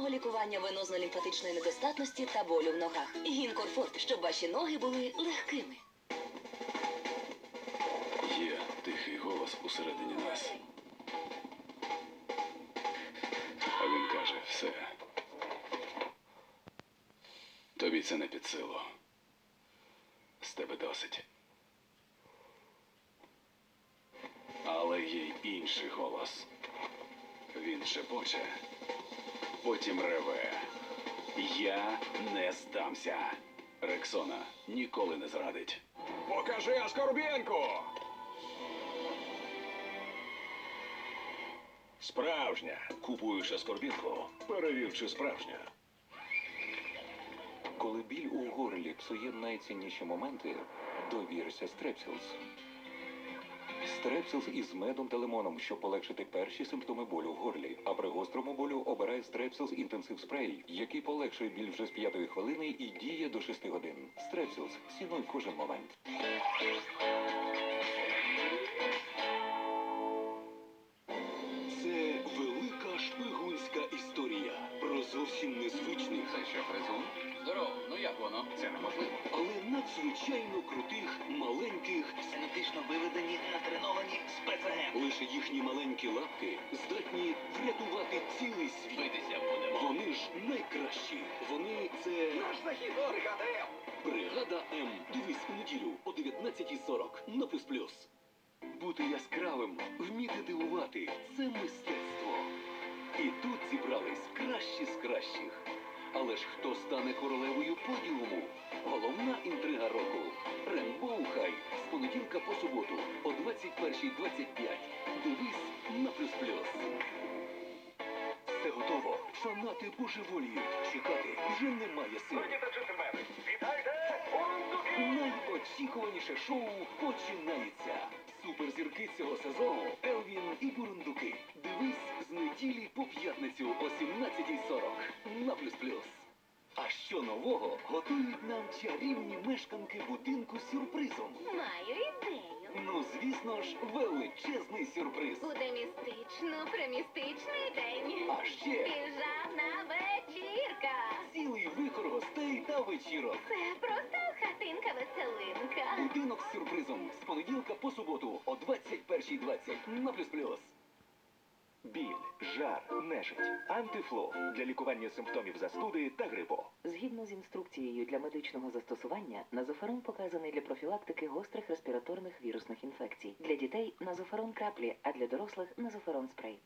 ефективного лікування венозно-лімфатичної недостатності та болю в ногах. Гінкорфорт, щоб ваші ноги були легкими. Є тихий голос усередині нас. А він каже, все. Тобі це не під силу. З тебе досить. Але є й інший голос. Він шепоче, потім реве. Я не здамся. Рексона ніколи не зрадить. Покажи Аскорбєнку! Справжня. Купуєш Аскорбінку. Перевір, чи справжня. Коли біль у горлі псує найцінніші моменти, довірся Стрепсілс. Стрепсілс із медом та лимоном, щоб полегшити перші симптоми болю в горлі. А при гострому болю обирай Стрепсілс інтенсив спрей, який полегшує біль вже з п'ятої хвилини і діє до 6 годин. Стрепсілс цінуй кожен момент. Це велика шпигунська історія про зовсім незвичних, Це що, Фрезун? Здорово, ну як воно? Це неможливо. але надзвичайно крутих маленьких. Генетично виведені. Лише їхні маленькі лапки здатні врятувати цілий світ. Битися будемо. Вони ж найкращі. Вони це Наш захід бригада М. бригада М. Дивись у неділю о 19.40 на плюс плюс. Бути яскравим, вміти дивувати це мистецтво. І тут зібрались кращі з кращих. Але ж хто стане королевою подіуму? Головна інтрига року. Рембоу Хай з понеділка по суботу о 21.25. Дивись на плюс плюс. Все готово. Фанати божеволіють. Чекати вже немає сил. Найочікуваніше шоу починається. Суперзірки цього сезону Елвін і Бурундуки. Дивись з неділі по п'ятницю о 17.40 на плюс плюс. А що нового готують нам чарівні мешканки будинку з сюрпризом? Маю звісно ж, величезний сюрприз. Буде містично, примістичний день. А ще Піжамна вечірка. цілий вихор гостей та вечірок. Це просто хатинка веселинка. Будинок з сюрпризом з понеділка по суботу о 21.20 на плюс плюс. Біль, жар, нежить, антифло для лікування симптомів застуди та грипу. Згідно з інструкцією для медичного застосування, назоферон показаний для профілактики гострих респіраторних вірусних інфекцій. Для дітей назоферон краплі, а для дорослих назоферон спрей.